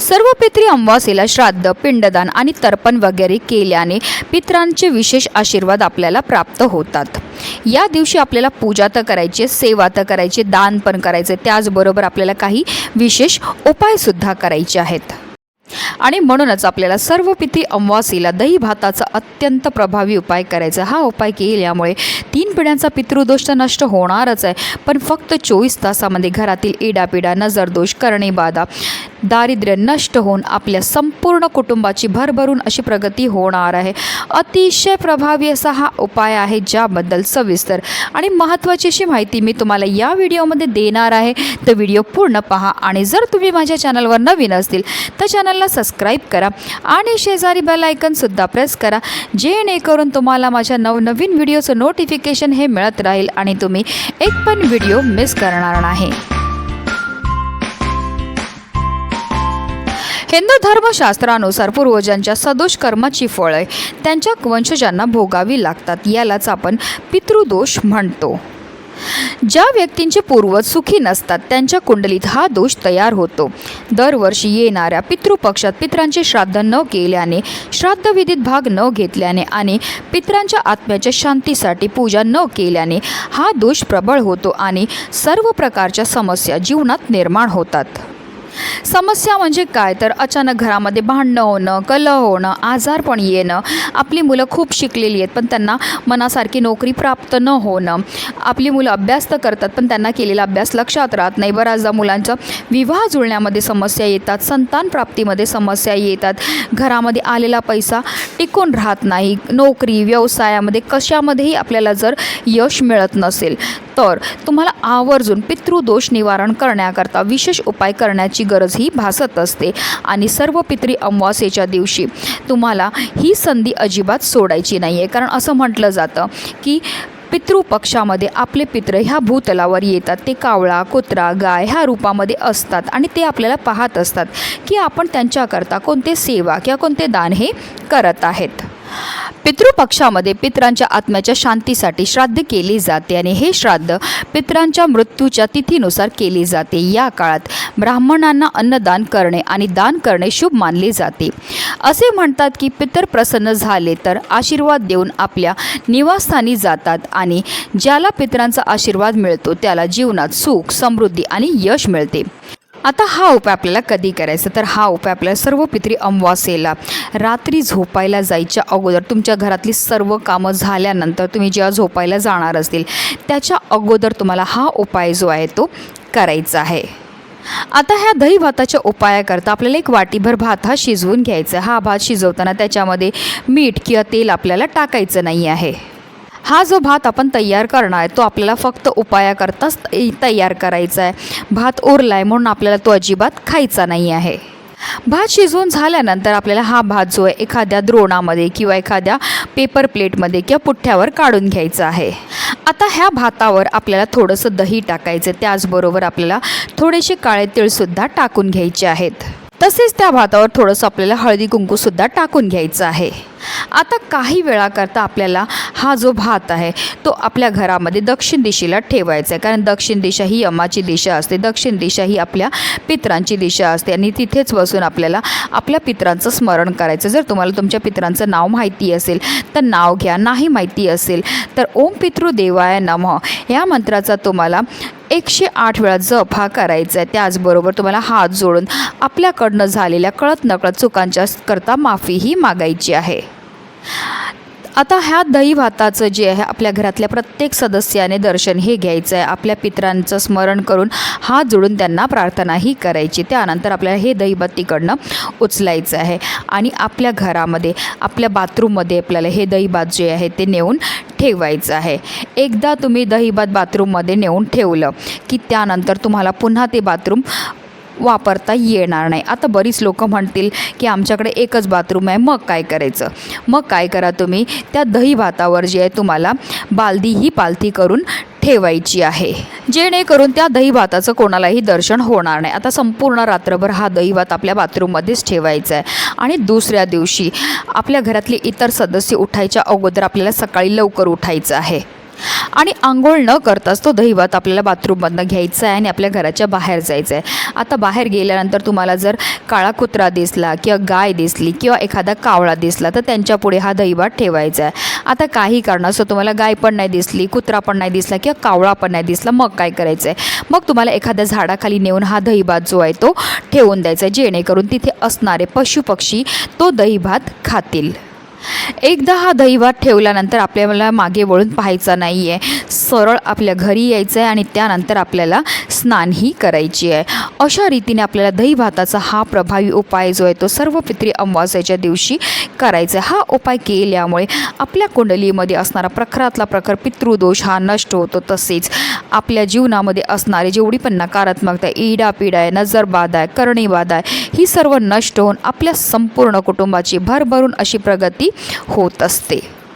सर्व पित्री अमावासेला श्राद्ध पिंडदान आणि तर्पण वगैरे केल्याने पित्रांचे विशेष आशीर्वाद आपल्याला प्राप्त होतात. या दिवशी आपल्याला पूजा तर करायची सेवा तर करायची दान पण करायचे त्याचबरोबर आपल्याला काही विशेष उपायसुद्धा करायचे आहेत. आणि म्हणूनच आपल्याला सर्व पिती अमावासीला दही भाताचा अत्यंत प्रभावी उपाय करायचा. हा उपाय केल्यामुळे तीन पिढ्यांचा पितृदोष तर नष्ट होणारच आहे. पण फक्त चोवीस तासामध्ये घरातील इडापिडा नजरदोष करणेबाधा दारिद्र्य नष्ट होऊन आपल्या संपूर्ण कुटुंबाची भरभरून अशी प्रगती होणार आहे. अतिशय प्रभावी असा हा उपाय आहे ज्याबद्दल सविस्तर आणि महत्त्वाची अशी माहिती मी तुम्हाला या व्हिडिओमध्ये देणार आहे. तर व्हिडिओ पूर्ण पहा आणि जर तुम्ही माझ्या चॅनलवर नवीन असतील तर चॅनलला सबस्क्राईब करा आणि शेजारी बेल आयकनसुद्धा प्रेस करा जेणेकरून तुम्हाला माझ्या नवनवीन व्हिडिओचं नोटिफिकेशन हे मिळत राहील आणि तुम्ही एक पण व्हिडिओ मिस करणार नाही. हिंदू धर्मशास्त्रानुसार पूर्वजांच्या सदोष कर्माची फळं त्यांच्या वंशजांना भोगावी लागतात यालाच आपण पितृदोष म्हणतो. ज्या व्यक्तींचे पूर्वज सुखी नसतात त्यांच्या कुंडलीत हा दोष तयार होतो. दरवर्षी येणाऱ्या पितृपक्षात पित्रांचे श्राद्ध न केल्याने श्राद्धविधीत भाग न घेतल्याने आणि पित्रांच्या आत्म्याच्या शांतीसाठी पूजा न केल्याने हा दोष प्रबळ होतो आणि सर्व प्रकारच्या समस्या जीवनात निर्माण होतात. समस्या म्हणजे काय? तर अचानक घरामध्ये भांडणं होणं कलह होणं आजारपण येणं. आपली मुलं खूप शिकलेली आहेत पण त्यांना मनासारखी नोकरी प्राप्त न होणं. आपली मुलं अभ्यास तर करतात पण त्यांना केलेला अभ्यास लक्षात राहत नाही. बऱ्याचदा मुलांचं विवाह जुळण्यामध्ये समस्या येतात संतान प्राप्तीमध्ये समस्या येतात. घरामध्ये आलेला पैसा टिकून राहत नाही. नोकरी व्यवसायामध्ये कशामध्येही आपल्याला जर यश मिळत नसेल तर तुम्हाला आवर्जून पितृदोष निवारण करण्याकरता विशेष उपाय करण्याची गरज ही भासत असते आणि सर्व पितरी अमावास्येच्या दिवशी तुम्हाला ही संधी अजिबात सोडायची नाही आहे कारण असं म्हटलं जातं की पितृपक्षामध्ये आपले पित्र ह्या भूतलावर येतात. ते कावळा कुत्रा गाय ह्या रूपामध्ये असतात आणि ते आपल्याला पाहत असतात की आपण त्यांच्याकरता कोणते सेवा किंवा कोणते दान हे करत आहेत. पितृपक्षामध्ये पित्रांच्या आत्म्याच्या शांतीसाठी श्राद्ध केले जाते आणि हे श्राद्ध पित्रांच्या मृत्यूच्या तिथीनुसार केले जाते. या काळात ब्राह्मणांना अन्नदान करणे आणि दान करणे शुभ मानले जाते. असे म्हणतात की पितर प्रसन्न झाले तर आशीर्वाद देऊन आपल्या निवासस्थानी जातात आणि ज्याला पितरांचा आशीर्वाद मिळतो त्याला जीवनात सुख समृद्धी आणि यश मिळते. आता हा उपाय आपल्याला कधी करायचा? तर हा उपाय आपल्याला सर्व पित्री अमावास्येला रात्री झोपायला जायच्या अगोदर तुमच्या घरातली सर्व कामं झाल्यानंतर तुम्ही जेव्हा झोपायला जाणार असतील त्याच्या अगोदर तुम्हाला हा उपाय जो आहे तो करायचा आहे. आता ह्या दही भाताच्या उपायाकरता आपल्याला एक वाटीभर भात हा शिजवून घ्यायचा हा भात शिजवताना त्याच्यामध्ये मीठ किंवा तेल आपल्याला टाकायचं नाही आहे. हा जो भात आपण तयार करणार आहे तो आपल्याला फक्त उपायाकरताच तयार करायचा आहे. भात उरला आहे म्हणून आपल्याला तो अजिबात खायचा नाही आहे. भात शिजवून झाल्यानंतर आपल्याला हा भात जो आहे एखाद्या द्रोणामध्ये किंवा एखाद्या पेपर प्लेटमध्ये किंवा पुठ्ठ्यावर काढून घ्यायचा आहे. आता ह्या भातावर आपल्याला थोडंसं दही टाकायचं त्याचबरोबर आपल्याला थोडेसे काळे तिळसुद्धा टाकून घ्यायचे आहेत. तसेच त्या भातावर थोडंसं आपल्याला हळदी कुंकूसुद्धा टाकून घ्यायचं आहे. आता काही वेळाकरता आपल्याला हा जो भात आहे तो आपल्या घरामध्ये दक्षिण दिशेला ठेवायचा आहे. कारण दक्षिण दिशा ही यमाची दिशा असते. दक्षिण दिशा ही आपल्या पित्रांची दिशा असते. आणि तिथेच बसून आपल्याला आपल्या पित्रांचं स्मरण करायचं. जर तुम्हाला तुमच्या पित्रांचं नाव माहिती असेल तर नाव घ्या. नाही माहिती असेल तर ओम पितृदेवाय नमः. या मंत्राचा तुम्हाला एकशे आठ वेळा जप हा करायचा आहे. त्याचबरोबर तुम्हाला हात जोडून आपल्याकडनं झालेल्या कळत नकळत चुकांच्या करता माफीही मागायची आहे. आता ह्या दहीभाताचं जे आहे आपल्या घरातल्या प्रत्येक सदस्याने दर्शन हे घ्यायचं आहे आपल्या पित्रांचं स्मरण करून हात जोडून त्यांना प्रार्थनाही करायची. त्यानंतर आपल्याला हे दहीभात तिकडनं उचलायचं आहे. आणि आपल्या घरामध्ये आपल्या बाथरूममध्ये आपल्याला हे दहीभात जे आहे ते नेऊन ठेवायचं आहे. एकदा तुम्ही दहीभात बाथरूममध्ये नेऊन ठेवलं की त्यानंतर तुम्हाला पुन्हा ते बाथरूम वापरता येणार नाही. आता बरीच लोक म्हणतील की आमच्याकडे एकच बाथरूम आहे मग काय करायचं? मग काय करा तुम्ही? त्या दही भातावर जे आहे तुम्हाला बालदी ही पालथी करून ठेवायची आहे. जेणेकरून त्या दहीभाताचं कोणालाही दर्शन होणार नाही. आता संपूर्ण रात्रभर हा दहीभात आपल्या बाथरूममध्येच ठेवायचा आहे. आणि दुसऱ्या दिवशी आपल्या घरातले इतर सदस्य उठायच्या अगोदर आपल्याला सकाळी लवकर उठायचं आहे. आणि आंघोळ न करताच तो दहीभात आपल्याला बाथरूममधनं घ्यायचा आहे आणि आपल्या घराच्या बाहेर जायचं आहे आता बाहेर गेल्यानंतर तुम्हाला जर काळा कुत्रा दिसला किंवा गाय दिसली किंवा एखादा कावळा दिसला तर त्यांच्यापुढे हा दहीभात ठेवायचा आहे आता काही कारणास्तव तुम्हाला गाय पण नाही दिसली कुत्रा पण नाही दिसला किंवा कावळा पण नाही दिसला मग काय करायचं आहे मग तुम्हाला एखाद्या झाडाखाली नेऊन हा दहीभात जो आहे तो ठेवून द्यायचा आहे जेणेकरून तिथे असणारे पशुपक्षी तो दहीभात खातील. एकदा हा दहीभात ठेवल्यानंतर आपल्याला मागे वळून पाहायचा नाही आहे सरळ आपल्या घरी यायचं आहे आणि त्यानंतर आपल्याला स्नानही करायची आहे. अशा रीतीने आपल्याला दहीभाताचा हा प्रभावी उपाय जो आहे तो सर्व पित्री अमावास्याच्या दिवशी करायचा आहे. हा उपाय केल्यामुळे आपल्या कुंडलीमध्ये असणारा प्रखरातला प्रखर पितृदोष हा नष्ट होतो तसेच आपल्या जीवनामध्ये असणारे जेवढी पण नकारात्मकता ईडापीड आहे नजरबाध आहे करणीबाध आहे ही सर्व नष्ट होऊन आपल्या संपूर्ण कुटुंबाची भरभरून अशी प्रगती होत असते.